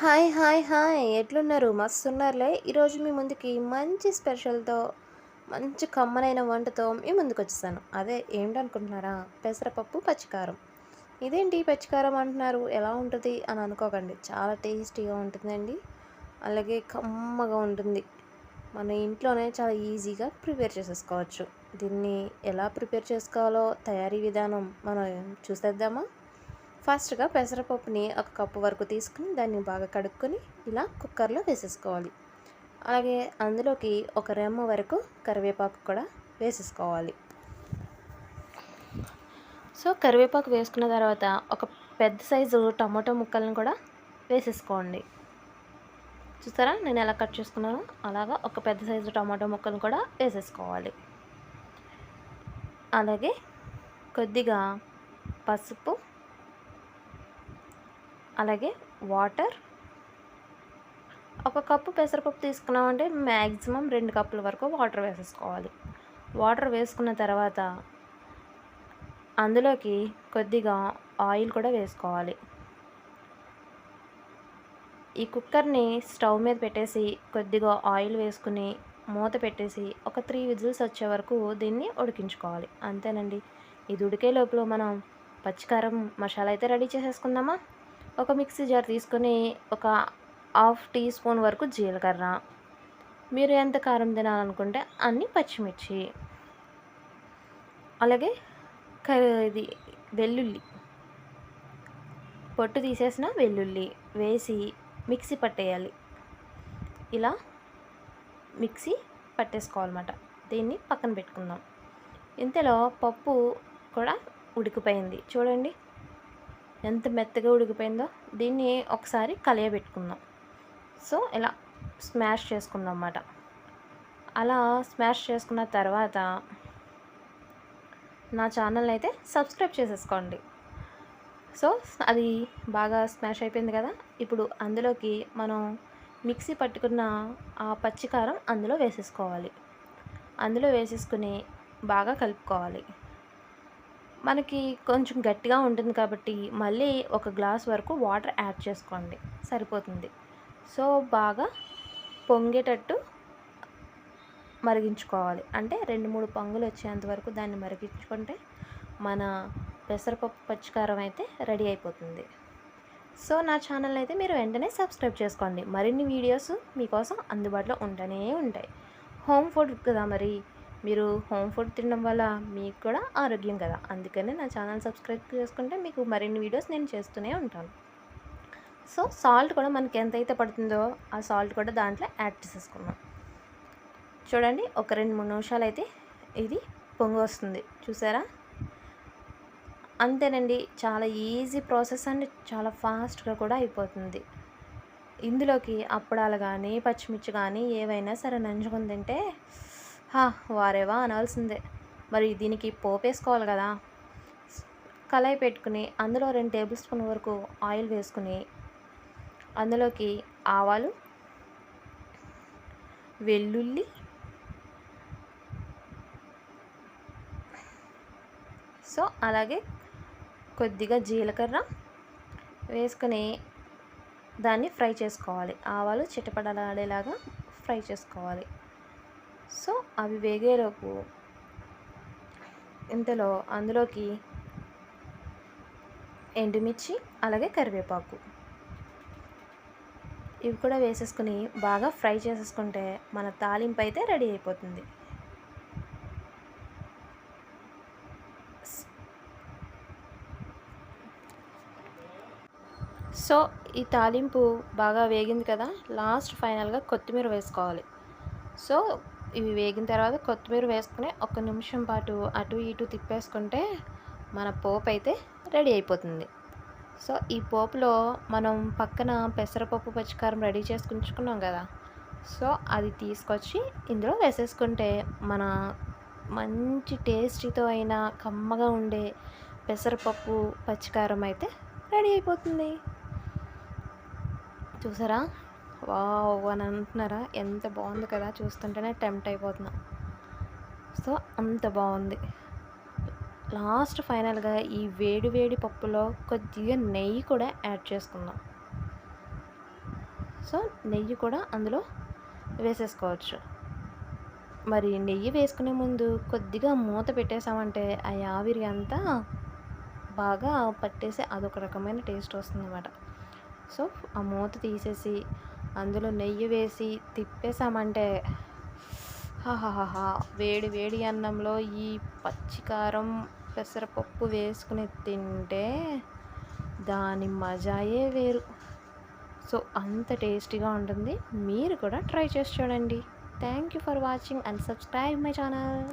Hi hi hi. ఎట్లున్నారు? మస్తున్నారులే. ఈరోజు మీ ముందుకి మంచి స్పెషల్తో మంచి కమ్మనైన వంటతో మీ ముందుకు వచ్చేసాను అదే ఏంటనుకుంటున్నారా? పెసరపప్పు పచ్చికారం. ఇదేంటి పచ్చికారం అంటున్నారు? ఎలా ఉంటుంది అని అనుకోకండి. చాలా టేస్టీగా ఉంటుందండి. అలాగే కమ్మగా ఉంటుంది. మన ఇంట్లోనే చాలా ఈజీగా ప్రిపేర్ చేసేసుకోవచ్చు. దీన్ని ఎలా ప్రిపేర్ చేసుకోవాలో తయారీ విధానం మనం చూసేద్దామా? ఫస్ట్గా పెసరపప్పుని ఒక కప్పు వరకు తీసుకుని దాన్ని బాగా కడుక్కొని ఇలా కుక్కర్లో వేసేసుకోవాలి. అలాగే అందులోకి ఒక రెమ్మ వరకు కరివేపాకు కూడా వేసేసుకోవాలి. సో కరివేపాకు వేసుకున్న తర్వాత ఒక పెద్ద సైజు టమాటో ముక్కలను కూడా వేసేసుకోండి. చూసారా నేను ఎలా కట్ చేసుకున్నానో అలాగా ఒక పెద్ద సైజు టమాటో ముక్కలను కూడా వేసేసుకోవాలి. అలాగే కొద్దిగా పసుపు అలాగే వాటర్. ఒక కప్పు పెసరపప్పు తీసుకున్నామంటే మ్యాక్సిమం రెండు కప్పుల వరకు వాటర్ వేసేసుకోవాలి. వాటర్ వేసుకున్న తర్వాత అందులోకి కొద్దిగా ఆయిల్ కూడా వేసుకోవాలి. ఈ కుక్కర్ని స్టవ్ మీద పెట్టేసి కొద్దిగా ఆయిల్ వేసుకుని మూత పెట్టేసి ఒక త్రీ విజిల్స్ వచ్చే వరకు దీన్ని ఉడికించుకోవాలి. అంతేనండి. ఇది ఉడికే లోపల మనం పచ్చికారం మసాలా అయితే రెడీ చేసేసుకుందామా? ఒక మిక్సీ జార్ తీసుకొని ఒక హాఫ్ టీ స్పూన్ వరకు జీలకర్ర. మీరు ఎంత కారం తినాలనుకుంటే అన్ని పచ్చిమిర్చి. అలాగే ఇది వెల్లుల్లి. పొట్టు తీసేసిన వెల్లుల్లి వేసి మిక్సీ పట్టేయాలి. ఇలా మిక్సీ పట్టేసుకోవాలన్నమాట. దీన్ని పక్కన పెట్టుకుందాం. ఇంతలో పప్పు కూడా ఉడికిపోయింది. చూడండి. ఎంత మెత్తగా ఉడికిపోయిందో దీన్ని ఒకసారి కలియబెట్టుకుందాం. సో ఇలా స్మాష్ చేసుకుందాం అన్నమాట. అలా స్మాష్ చేసుకున్న తర్వాత నా ఛానల్ని అయితే సబ్స్క్రైబ్ చేసేసుకోండి. సో అది బాగా స్మాష్ అయిపోయింది కదా. ఇప్పుడు అందులోకి మనం మిక్సీ పట్టుకున్న ఆ పచ్చికారం అందులో వేసేసుకోవాలి. అందులో వేసేసుకుని బాగా కలుపుకోవాలి. మనకి కొంచెం గట్టిగా ఉంటుంది కాబట్టి మళ్ళీ ఒక గ్లాస్ వరకు వాటర్ యాడ్ చేసుకోండి. సరిపోతుంది. సో బాగా పొంగేటట్టు మరిగించుకోవాలి. అంటే రెండు మూడు పొంగులు వచ్చేంత వరకు దాన్ని మరిగించుకుంటే మన పెసరపప్పు పచ్చికారం అయితే రెడీ అయిపోతుంది. సో నా ఛానల్ అయితే మీరు వెంటనే సబ్స్క్రైబ్ చేసుకోండి. మరిన్ని వీడియోస్ మీకోసం అందుబాటులో ఉంటూనే ఉంటాయి. హోమ్ ఫుడ్ కదా మరి. మీరు హోమ్ ఫుడ్ తినడం వల్ల మీకు కూడా ఆరోగ్యం కదా. అందుకనే నా ఛానల్ సబ్స్క్రైబ్ చేసుకుంటే మీకు మరిన్ని వీడియోస్ నేను చేస్తూనే ఉంటాను. సో సాల్ట్ కూడా మనకి ఎంతైతే పడుతుందో ఆ సాల్ట్ కూడా దాంట్లో యాడ్ చేసేసుకున్నాం చూడండి ఒక రెండు మూడు నిమిషాలు అయితే ఇది పొంగి వస్తుంది. చూసారా? అంతేనండి చాలా ఈజీ ప్రాసెస్ అండి చాలా ఫాస్ట్గా కూడా అయిపోతుంది. ఇందులోకి అప్పడాలు కానీ పచ్చిమిర్చి కానీ ఏవైనా సరే నంచుకుని తింటే హా వారేవా అనాల్సిందే. మరి దీనికి పోపు వేసుకోవాలి కదా. కళాయి పెట్టుకుని అందులో రెండు టేబుల్ స్పూన్ వరకు ఆయిల్ వేసుకుని అందులోకి ఆవాలు వెల్లుల్లి సో అలాగే కొద్దిగా జీలకర్ర వేసుకుని దాన్ని ఫ్రై చేసుకోవాలి. ఆవాలు చిటపడలాడేలాగా ఫ్రై చేసుకోవాలి. సో అవి వేగేలోపు ఇంతలో అందులోకి ఎండుమిర్చి అలాగే కరివేపాకు. ఇవి కూడా వేసేసుకుని బాగా ఫ్రై చేసేసుకుంటే మన తాలింపు అయితే రెడీ అయిపోతుంది. సో ఈ తాలింపు బాగా వేగింది కదా లాస్ట్ ఫైనల్గా కొత్తిమీర వేసుకోవాలి. సో ఇవి వేగిన తర్వాత కొత్తిమీర వేసుకుని ఒక నిమిషం పాటు అటు ఇటు తిప్పేసుకుంటే మన పోపు అయితే రెడీ అయిపోతుంది. సో ఈ పోపులో మనం పక్కన పెసరపప్పు పచ్చికారం రెడీ చేసుకుంచుకున్నాం కదా. సో అది తీసుకొచ్చి ఇందులో వేసేసుకుంటే మన మంచి టేస్టీతో అయిన కమ్మగా ఉండే పెసరపప్పు పచ్చికారం అయితే రెడీ అయిపోతుంది. చూసారా? వావ్ అని అంటున్నారా? ఎంత బాగుంది కదా చూస్తుంటేనే టెంప్ట్ అయిపోతున్నా. సో అంత బాగుంది. లాస్ట్ ఫైనల్గా ఈ వేడి వేడి పప్పులో కొద్దిగా నెయ్యి కూడా యాడ్ చేసుకుందాం. సో నెయ్యి కూడా అందులో వేసేసుకోవచ్చు. మరి నెయ్యి వేసుకునే ముందు కొద్దిగా మూత పెట్టేసామంటే ఆ ఆవిరి అంతా బాగా పట్టేసి అదొక రకమైన టేస్ట్ వస్తుందన్నమాట. సో ఆ మూత తీసేసి అందులో నెయ్యి వేసి తిప్పేసామంటే హాహాహా వేడి వేడి అన్నంలో ఈ పచ్చికారం పెసరపప్పు వేసుకుని తింటే దాని మజాయే వేరు. సో అంత టేస్టీగా ఉంటుంది. మీరు కూడా ట్రై చేసి చూడండి. Thank you for watching and subscribe my channel.